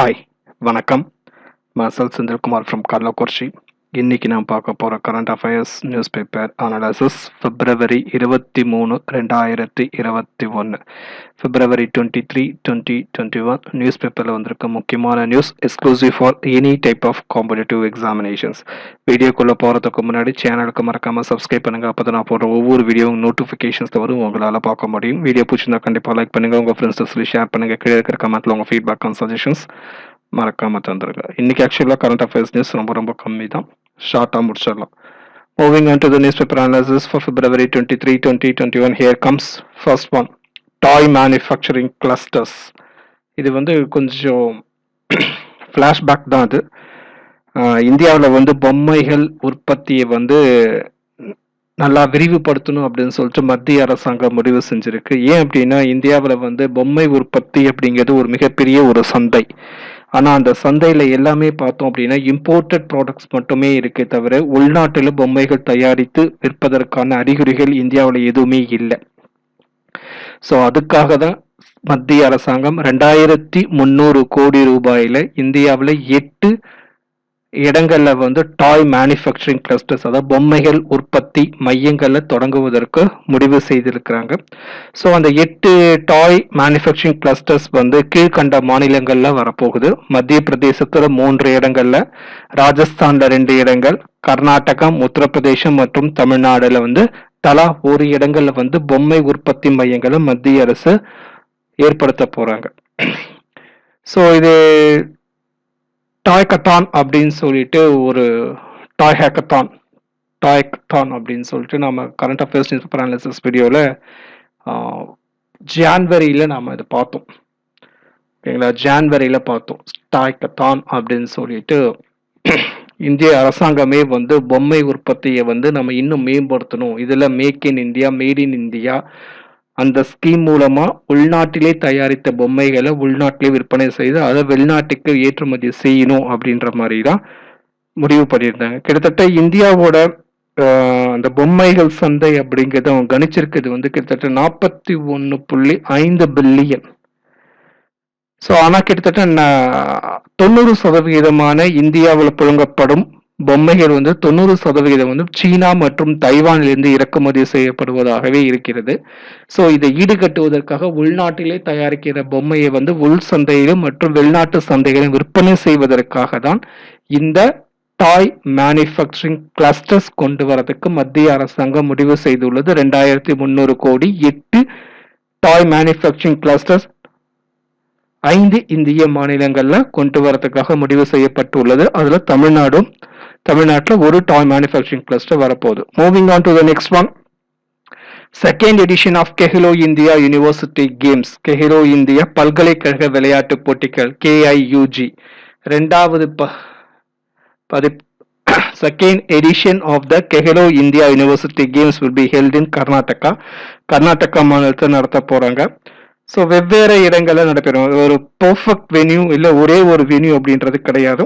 Hi வணக்கம். மசல் Senthilkumar from Kallakurichi இன்னைக்கு நான் பார்க்க போகிற current affairs news paper analysis பிப்ரவரி இருபத்தி மூணு ரெண்டாயிரத்தி இருபத்தி ஒன்று February twenty three twenty twenty one news பேப்பரில் வந்திருக்க முக்கியமான news exclusive for any type of competitive examinations வீடியோக்குள்ளே போகிறதுக்கு முன்னாடி சேனலுக்கு மறக்காமல் சப்ஸ்கிரைப் பண்ணுங்கள் அப்போ தான் நான் போடுற ஒவ்வொரு வீடியோவும் நோட்டிஃபிகேஷன்ஸ் வரும். உங்களால் பார்க்க முடியும். வீடியோ பிடிச்சிருந்தா கண்டிப்பாக லைக் பண்ணுங்கள் உங்கள் ஃப்ரெண்ட்ஸ் சொல்லி ஷேர் பண்ணுங்கள் கீழே இருக்கிற கமெண்ட்டில் உங்கள் ஃபீட்பேக் அண்ட் சஜஷன்ஸ் மறக்காமல் தந்துருங்க. இன்னைக்கு ஆக்சுவலாக கரண்ட் அஃபேர்ஸ் நியூஸ் ரொம்ப ரொம்ப கம்மி தான் ஷார்ட்டாக முடிச்சிடலாம் moving on to the news paper analysis for February twenty three twenty twenty one here comes first one toy manufacturing clusters இது வந்து கொஞ்சம் ஃப்ளாஷ்பேக் தான் அது. இந்தியாவில் வந்து பொம்மைகள் உற்பத்தியை வந்து நல்லா விரிவுபடுத்தணும் அப்படின்னு சொல்லிட்டு மத்திய அரசாங்கம் முடிவு செஞ்சிருக்கு. ஏன் அப்படின்னா இந்தியாவில் வந்து பொம்மை உற்பத்தி அப்படிங்கிறது ஒரு மிகப்பெரிய ஒரு சந்தை. ஆனால் அந்த சந்தையில் எல்லாமே பார்த்தோம் அப்படின்னா இம்போர்ட்டட் ப்ராடக்ட்ஸ் மட்டுமே இருக்கே தவிர உள்நாட்டில் பொம்மைகள் தயாரித்து விற்பதற்கான அறிகுறிகள் இந்தியாவில் எதுவுமே இல்லை. ஸோ அதுக்காக தான் மத்திய அரசாங்கம் ரெண்டாயிரத்தி முந்நூறு கோடி ரூபாயில இந்தியாவில் எட்டு இடங்களில் வந்து டாய் மேனுஃபேக்சரிங் கிளஸ்டர்ஸ் அதாவது பொம்மைகள் உற்பத்தி மையங்களை தொடங்குவதற்கு முடிவு செய்திருக்கிறாங்க. ஸோ அந்த எட்டு டாய் மேனுஃபேக்சரிங் கிளஸ்டர்ஸ் வந்து கீழ்கண்ட மாநிலங்களில் வரப்போகுது. மத்திய பிரதேசத்தில் மூன்று இடங்களில் ராஜஸ்தானில் ரெண்டு இடங்கள் கர்நாடகம் உத்தரப்பிரதேசம் மற்றும் தமிழ்நாடுல வந்து தலா ஒரு இடங்களில் வந்து பொம்மை உற்பத்தி மையங்களை மத்திய அரசு ஏற்படுத்த போகிறாங்க ஸோ இது டாய் கத்தான் அப்படின்னு சொல்லிட்டு ஒரு டாய் ஹேக்கத்தான் டாய் கத்தான் அப்படின்னு சொல்லிட்டு நம்ம current affairs news paper analysis வீடியோவில் ஜான்வரியில் நாம் இதை பார்த்தோம். ஓகேங்களா? ஜான்வரியில் பார்த்தோம். டாய் கத்தான் அப்படின்னு சொல்லிட்டு இந்திய அரசாங்கமே வந்து பொம்மை உற்பத்தியை வந்து நம்ம இன்னும் மேம்படுத்தணும். இதில் make in India made in India அந்த ஸ்கீம் மூலமா உள்நாட்டிலே தயாரித்த பொம்மைகளை உள்நாட்டிலே விற்பனை செய்து அதை வெளிநாட்டுக்கு ஏற்றுமதி செய்யணும் அப்படின்ற மாதிரி தான் முடிவு பண்ணியிருந்தாங்க. கிட்டத்தட்ட இந்தியாவோட அந்த பொம்மைகள் சந்தை அப்படிங்கிறத அவங்க கணிச்சிருக்கிறது வந்து கிட்டத்தட்ட நாற்பத்தி ஒன்று புள்ளி ஐந்து பில்லியன். ஸோ ஆனால் கிட்டத்தட்ட தொண்ணூறு சதவிகிதமான இந்தியாவில் புழங்கப்படும் பொம்மைகள் வந்து தொண்ணூறு சதவிகிதம் வந்து சீனா மற்றும் தைவானிலிருந்து இறக்குமதி செய்யப்படுவதாகவே இருக்கிறது. ஸோ இதை ஈடுகட்டுவதற்காக உள்நாட்டிலே தயாரிக்கிற பொம்மையை வந்து உள் சந்தையிலும் மற்றும் வெளிநாட்டு சந்தைகளிலும் விற்பனை செய்வதற்காக தான் இந்த டாய் மேனுஃபேக்சரிங் கிளஸ்டர்ஸ் கொண்டு வரதுக்கு மத்திய அரசாங்கம் முடிவு செய்துள்ளது. ரெண்டாயிரத்தி முந்நூறு கோடி எட்டு டாய் மேனுஃபேக்சரிங் கிளஸ்டர்ஸ் ஐந்து இந்திய மாநிலங்கள்ல கொண்டு வரதுக்காக முடிவு செய்யப்பட்டுள்ளது. அதுல தமிழ்நாடும் தமிழ்நாட்டில் ஒரு டாய் மேனுஃபேக்சரிங் கிளஸ்டர் வரப்போகுது. Moving on to the next one second edition of Khelo India university games Khelo India பல்கலைக்கழக விளையாட்டு போட்டிகள் கேஐயூஜி ரெண்டாவது பதி second edition of the Khelo India university games will be held in Karnataka Karnataka மாநிலத்தில் நடத்த போறாங்க. So வெவ்வேறு இடங்களில் நடைபெறும். ஒரு பர்ஃபெக்ட் வென்யூ இல்லை ஒரே ஒரு வென்யூ அப்படின்றது கிடையாது.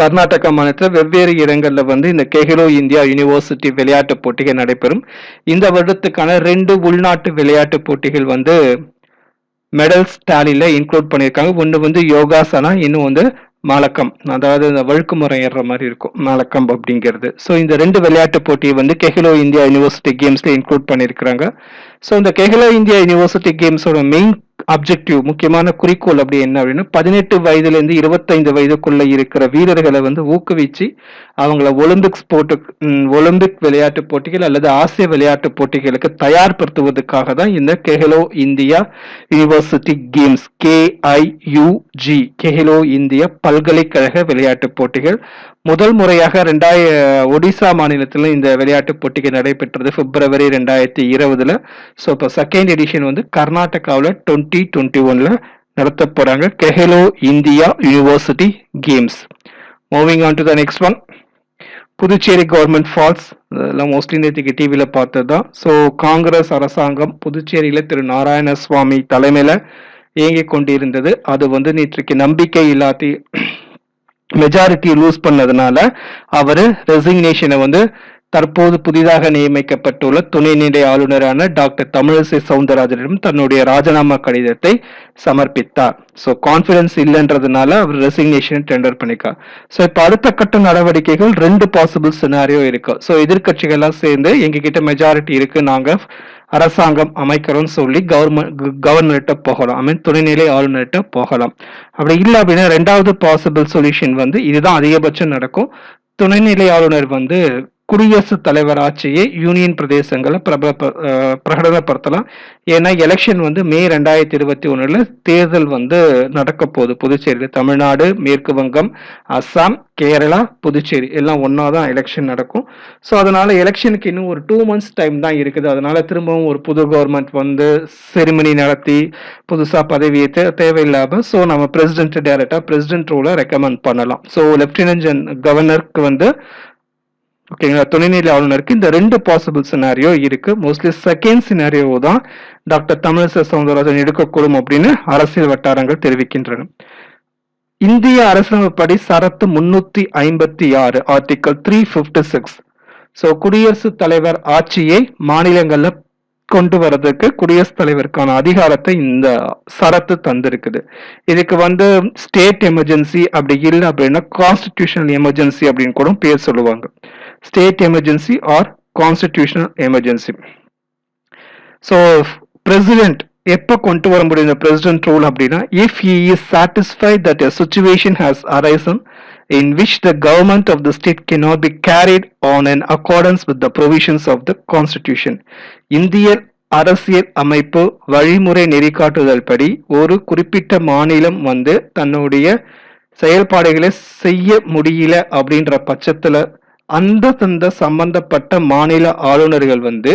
கர்நாடகா மாநிலத்தில் வெவ்வேறு இடங்களில் வந்து இந்த கெஹிலோ இந்தியா யூனிவர்சிட்டி விளையாட்டு போட்டிகள் நடைபெறும். இந்த வருடத்துக்கான ரெண்டு உள்நாட்டு விளையாட்டு போட்டிகள் வந்து மெடல்ஸ் டேலியில் இன்க்ளூட் பண்ணியிருக்காங்க. ஒன்று வந்து யோகாசனா இன்னும் வந்து மலக்கம் அதாவது இந்த வழுக்கு முறை ஏற மாதிரி இருக்கும் மலக்கம் அப்படிங்கிறது. ஸோ இந்த ரெண்டு விளையாட்டு போட்டியை வந்து கெஹிலோ இந்தியா யூனிவர்சிட்டி கேம்ஸ்ல இன்க்ளூட் பண்ணியிருக்கிறாங்க. ஸோ இந்த கெஹிலோ இந்தியா யூனிவர்சிட்டி கேம்ஸோட மெயின் அப்ஜெக்டிவ் முக்கியமான குறிக்கோள் அப்படி என்ன அப்படின்னா பதினெட்டு வயதுலேருந்து இருபத்தைந்து வயதுக்குள்ள இருக்கிற வீரர்களை வந்து ஊக்குவிச்சு அவங்கள ஒலிம்பிக்ஸ் போட்டு ஒலிம்பிக் விளையாட்டு போட்டிகள் அல்லது ஆசிய விளையாட்டு போட்டிகளுக்கு தயார்படுத்துவதற்காக தான் இந்த Khelo India university games KIUG Khelo India பல்கலைக்கழக விளையாட்டு போட்டிகள் முதல் முறையாக ரெண்டாய ஒடிசா மாநிலத்தில் இந்த விளையாட்டு போட்டிகள் நடைபெற்றது. பிப்ரவரி ரெண்டாயிரத்தி இருபதுல. ஸோ இப்போ செகண்ட் எடிஷன் வந்து கர்நாடகாவில் டுவெண்ட்டி டுவெண்ட்டி ஒன்ல நடத்த போறாங்க. Khelo India university games moving on to the next one Puducherry government falls இதெல்லாம் மோஸ்ட்லி நேற்றுக்கு டிவியில் பார்த்தது தான் ஸோ காங்கிரஸ் அரசாங்கம் புதுச்சேரியில் திரு நாராயணசுவாமி தலைமையில் இயங்கிக் கொண்டிருந்தது. அது வந்து நேற்றுக்கு நம்பிக்கை இல்லாத மெஜாரிட்டி லூஸ் பண்ணதுனால அவர் ரெசிக்னேஷனை வந்து தற்போது புதிதாக நியமிக்கப்பட்டுள்ள துணைநிலை ஆளுநரான டாக்டர் தமிழிசை சவுந்தரராஜனிடம் தன்னுடைய ராஜினாமா கடிதத்தை சமர்ப்பித்தார். ஸோ கான்பிடன்ஸ் இல்லைன்றதுனால அவர் ரெசிக்னேஷன் டெண்டர் பண்ணிக்கார் ஸோ இப்போ அடுத்த கட்ட நடவடிக்கைகள் ரெண்டு பாசிபிள் சினாரியோ இருக்கு. ஸோ எதிர்கட்சிகள்லாம் சேர்ந்து எங்ககிட்ட மெஜாரிட்டி இருக்கு. நாங்கள் அரசாங்கம் அமைக்கிறோம்னு சொல்லி கவர்மெண்ட் கவர்னர்கிட்ட போகலாம். ஐ மீன் துணைநிலை ஆளுநர்கிட்ட போகலாம். அப்படி இல்லை அப்படின்னா ரெண்டாவது பாசிபிள் சொல்யூஷன் வந்து இதுதான் அதிகபட்சம் நடக்கும். துணைநிலை ஆளுநர் வந்து குடியரசுத் தலைவர் ஆட்சியை யூனியன் பிரதேசங்களை பிரபல பிரகடனப்படுத்தலாம். ஏன்னா எலெக்ஷன் வந்து மே ரெண்டாயிரத்தி இருபத்தி ஒன்றில் தேர்தல் வந்து நடக்க போகுது. புதுச்சேரியில் தமிழ்நாடு மேற்கு வங்கம் அஸ்ஸாம் கேரளா புதுச்சேரி. எல்லாம் ஒன்றா தான் எலெக்ஷன் நடக்கும். ஸோ அதனால் எலெக்ஷனுக்கு இன்னும் ஒரு டூ மந்த்ஸ் டைம் தான் இருக்குது. அதனால் திரும்பவும் ஒரு புது கவர்மெண்ட் வந்து செரிமனி நடத்தி புதுசாக பதவியை தேவையில்லாமல் ஸோ நம்ம பிரசிடென்ட் டேரக்டாக பிரசிடென்ட் ரோலை ரெக்கமெண்ட் பண்ணலாம். ஸோ லெப்டினன்ட் கவர்னருக்கு வந்து ஓகேங்களா? துணைநிலை ஆளுநருக்கு இந்த ரெண்டு பாசிபிள் சினாரியோ இருக்கு. மோஸ்ட்லி செகண்ட் சினாரியோ தான் டாக்டர் தமிழிசை சவுந்தரராஜன் எடுக்கக்கூடும் அப்படின்னு அரசியல் வட்டாரங்கள் தெரிவிக்கின்றன. இந்திய அரசியலமைப்படி சரத்து முன்னூத்தி ஐம்பத்தி ஆறு article three fifty six so குடியரசுத் தலைவர் ஆட்சியை மாநிலங்கள்ல கொண்டு வர்றதுக்கு குடியரசுத் தலைவருக்கான அதிகாரத்தை இந்த சரத்து தந்திருக்குது. இதுக்கு வந்து ஸ்டேட் எமர்ஜென்சி அப்படி இல்லை அப்படின்னா கான்ஸ்டிடியூஷனல் எமர்ஜென்சி அப்படின்னு கூட பேர் சொல்லுவாங்க. State emergency or constitutional emergency so president எப்போ கொண்டு வர முடியும் இந்த பிரசிடென்ட் ரூல் அப்படின்னா if he is satisfied that a situation has arisen in which the government of the state cannot be carried on in accordance with the provisions of the constitution. இந்திய அரசியல் அமைப்பு வழிமுறை நெறிக்காட்டுதல் படி ஒரு குறிப்பிட்ட மாநிலம் வந்து தன்னுடைய செயல்பாடுகளை செய்ய முடியல அப்படின்ற பட்சத்தில் அந்த தந்த சம்பந்தப்பட்ட மாநில ஆளுநர்கள் வந்து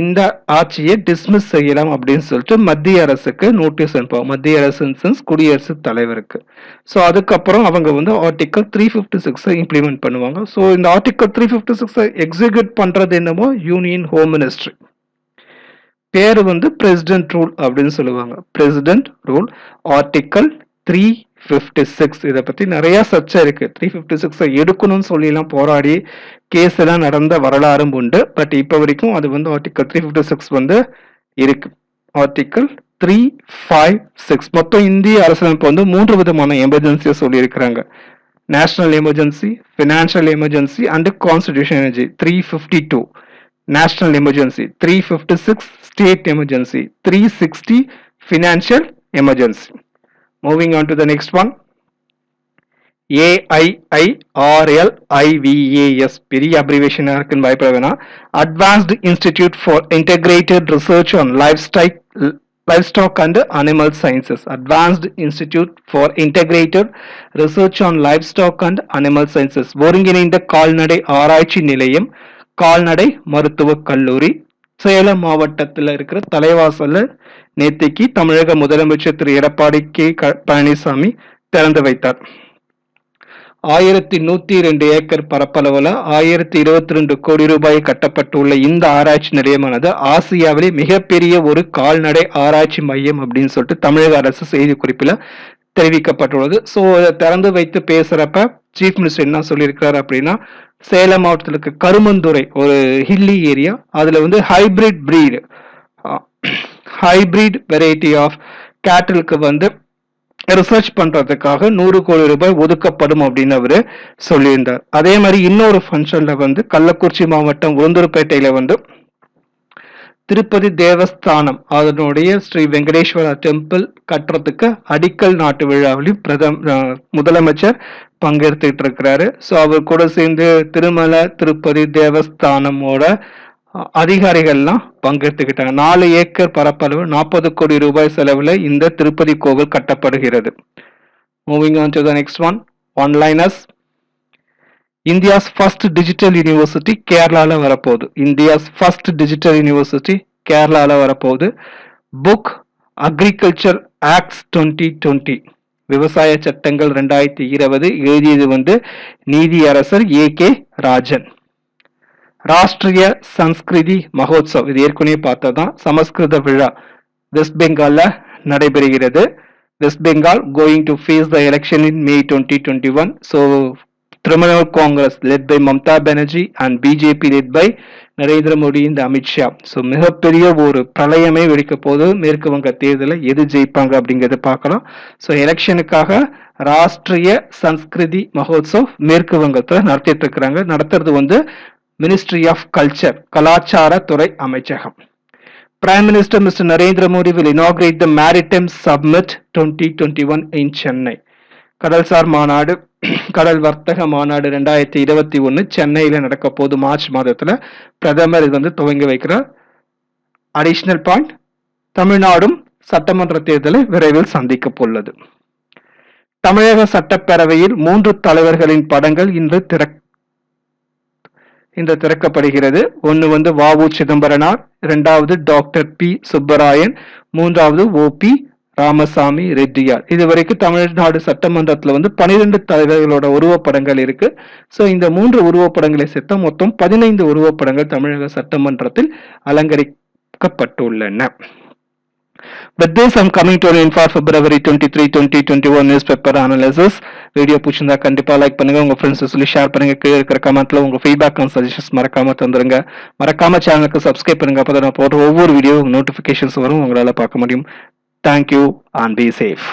இந்த ஆட்சியை டிஸ்மிஸ் செய்யலாம் அப்படின்னு சொல்லிட்டு மத்திய அரசுக்கு நோட்டீஸ் அனுப்புவாங்க. மத்திய அரசு சென்ஸ் குடியரசுத் தலைவருக்கு. ஸோ அதுக்கப்புறம் அவங்க வந்து ஆர்டிக்கல் த்ரீ ஃபிஃப்டி சிக்ஸை இம்ப்ளிமெண்ட் பண்ணுவாங்க. ஸோ இந்த ஆர்டிக்கல் த்ரீ ஃபிஃப்டி சிக்ஸை எக்ஸிக்யூட் பண்ணுறது என்னமோ யூனியன் ஹோம் மினிஸ்ட்ரி பேர் வந்து பிரசிடென்ட் ரூல் அப்படின்னு சொல்லுவாங்க. President rule article three fifty six இதை பற்றி நிறையா சர்ச்சை இருக்குது த்ரீ ஃபிஃப்டி சிக்ஸை எடுக்கணும்னு சொல்லிலாம் போராடி கேஸ் எல்லாம் நடந்த வரலாறும் உண்டு. பட் இப்போ வரைக்கும் அது வந்து ஆர்டிக்கல் த்ரீ ஃபிஃப்டி சிக்ஸ் வந்து இருக்கு. ஆர்டிக்கல் த்ரீ ஃபைவ் சிக்ஸ் மொத்தம் இந்திய அரசமைப்பு வந்து மூன்று விதமான எமர்ஜென்சியை சொல்லியிருக்கிறாங்க. National emergency financial emergency and constitution energy three fifty two national emergency three fifty six state emergency three sixty financial emergency moving on to the next one AIIRLIVAS பெரிய அப்ரிவேஷனா இருக்குன்னு பயப்பட வேணாம் advanced institute for integrated research on life style livestock and animal sciences advanced institute for integrated research on livestock and animal sciences ஒருங்கிணைந்த கால்நடை ஆராய்ச்சி நிலையம் கால்நடை மருத்துவக் கல்லூரி சேலம் மாவட்டத்தில் இருக்கிற தலைவாசல நேத்திக்கு தமிழக முதலமைச்சர் திரு. எடப்பாடி கே. க- பழனிசாமி திறந்து வைத்தார். ஆயிரத்தி நூத்தி ரெண்டு ஏக்கர் பரப்பளவுல ஆயிரத்தி இருபத்தி ரெண்டு கோடி ரூபாய் கட்டப்பட்டுள்ள இந்த ஆராய்ச்சி நிலையமானது ஆசியாவிலே மிகப்பெரிய ஒரு கால்நடை ஆராய்ச்சி மையம் அப்படின்னு சொல்லிட்டு தமிழக அரசு செய்தி குறிப்பில் தெரிவிக்கப்பட்டுள்ளது. ஸோ அதை திறந்து வைத்து பேசுறப்ப சீஃப் மினிஸ்டர் என்ன சொல்லியிருக்கிறார் அப்படின்னா சேலம் மாவட்டத்தில் இருக்க கருமந்துறை ஒரு ஹில்லி ஏரியா அதில் வந்து hybrid breed hybrid variety of கேட்டலுக்கு வந்து ரிசர்ச் பண்றதுக்காக நூறு கோடி ரூபாய் ஒதுக்கப்படும் அப்படின்னு அவர் சொல்லியிருந்தார். அதே மாதிரி இன்னொரு ஃபங்க்ஷன்ல வந்து கள்ளக்குறிச்சி மாவட்டம் உளுந்தூர்பேட்டையில வந்து திருப்பதி தேவஸ்தானம் அதனுடைய ஸ்ரீ வெங்கடேஸ்வரா டெம்பிள் கட்டுறதுக்கு அடிக்கல் நாட்டு விழாவிலும் பிரதம் முதலமைச்சர் பங்கெடுத்துட்டு இருக்கிறாரு ஸோ அவர் கூட சேர்ந்து திருமலை திருப்பதி தேவஸ்தானமோட அதிகாரிகள்லாம் பங்கெடுத்துக்கிட்டாங்க. நாலு ஏக்கர் பரப்பளவு நாற்பது கோடி ரூபாய் செலவில் இந்த திருப்பதி கோவில் கட்டப்படுகிறது. Moving on to the next one one liners India's first digital university கேரளாவில் வரப்போகுது. இந்தியாஸ் ஃபர்ஸ்ட் டிஜிட்டல் யூனிவர்சிட்டி கேரளாவில் வரப்போகுது. Book agriculture acts twenty twenty விவசாய சட்டங்கள் ரெண்டாயிரத்தி இருபது எழுதியது வந்து நீதியரசர் ஏ கே ராஜன். ராஷ்டிரிய சன்ஸ்கிருதி மகோத்சவ் இது ஏற்கனவே பார்த்ததான் சமஸ்கிருத விழா வெஸ்ட் பெங்கால்ல நடைபெறுகிறது. West Bengal going to face the election in May twenty twenty one so Trinamool Congress led by Mamta Banerjee and BJP led by Narendra Modi இந்த அமித்ஷா ஸோ மிகப்பெரிய ஒரு பிரளயமே வெடிக்க போது மேற்கு வங்க தேர்தலில் எது ஜெயிப்பாங்க அப்படிங்கிறத பார்க்கலாம் ஸோ எலெக்ஷனுக்காக ராஷ்டிரிய சன்ஸ்கிருதி மகோத்சவ் மேற்கு வங்கத்தில் நடத்திட்டு இருக்கிறாங்க நடத்துறது வந்து மினிஸ்ட்ரி ஆஃப் கல்ச்சர் கலாச்சாரத்துறை அமைச்சகம் Prime Minister Mr. Narendra Modi will inaugurate the Maritime Summit 2021 in Chennai. கடல்சார் மாநாடு கடல் வர்த்தக மாநாடு ரெண்டாயிரத்தி இருபத்தி ஒன்று சென்னையில் நடக்க போது மார்ச் மாதத்தில் பிரதமர் இது வந்து துவங்கி வைக்கிறார். அடிஷனல் பாயிண்ட் தமிழ்நாடும் சட்டமன்ற தேர்தலை விரைவில் சந்திக்க உள்ளது தமிழக சட்டப்பேரவையில் மூன்று தலைவர்களின் படங்கள் இன்று திறக் இன்று திறக்கப்படுகிறது. ஒன்று வந்து வாவு சிதம்பரனார் இரண்டாவது டாக்டர் பி சுப்பராயன் மூன்றாவது ஓ பி ராமசாமி ரெட்டியார். இது வரைக்கும் தமிழ்நாடு சட்டமன்றத்தில் வந்து பனிரெண்டு தலைவர்களோட உருவப்படங்கள் இருக்கு. ஸோ இந்த மூன்று உருவப்படங்களை சேர்த்த மொத்தம் பதினைந்து உருவப்படங்கள் தமிழக சட்டமன்றத்தில் அலங்கரிக்கப்பட்டுள்ளன. With this, I'm coming to an end for February 23, 2021 newspaper analysis. Video பிடிச்சிருந்தா கண்டிப்பாக லைக் பண்ணுங்க. உங்கள் ஃப்ரெண்ட்ஸ் சொல்லி ஷேர் பண்ணுங்க. கீழே இருக்கிற கமெண்ட்ல உங்கள் ஃபீட்பேக் அண்ட் சஜஷன்ஸ் மறக்காம தந்துருங்க. மறக்காம சேனலுக்கு சப்ஸ்கிரைப் பண்ணுங்க. அப்போ நான் போடுற ஒவ்வொரு வீடியோ நோட்டிஃபிகேஷன்ஸ் வரும். உங்களால் பார்க்க முடியும். Thank you and be safe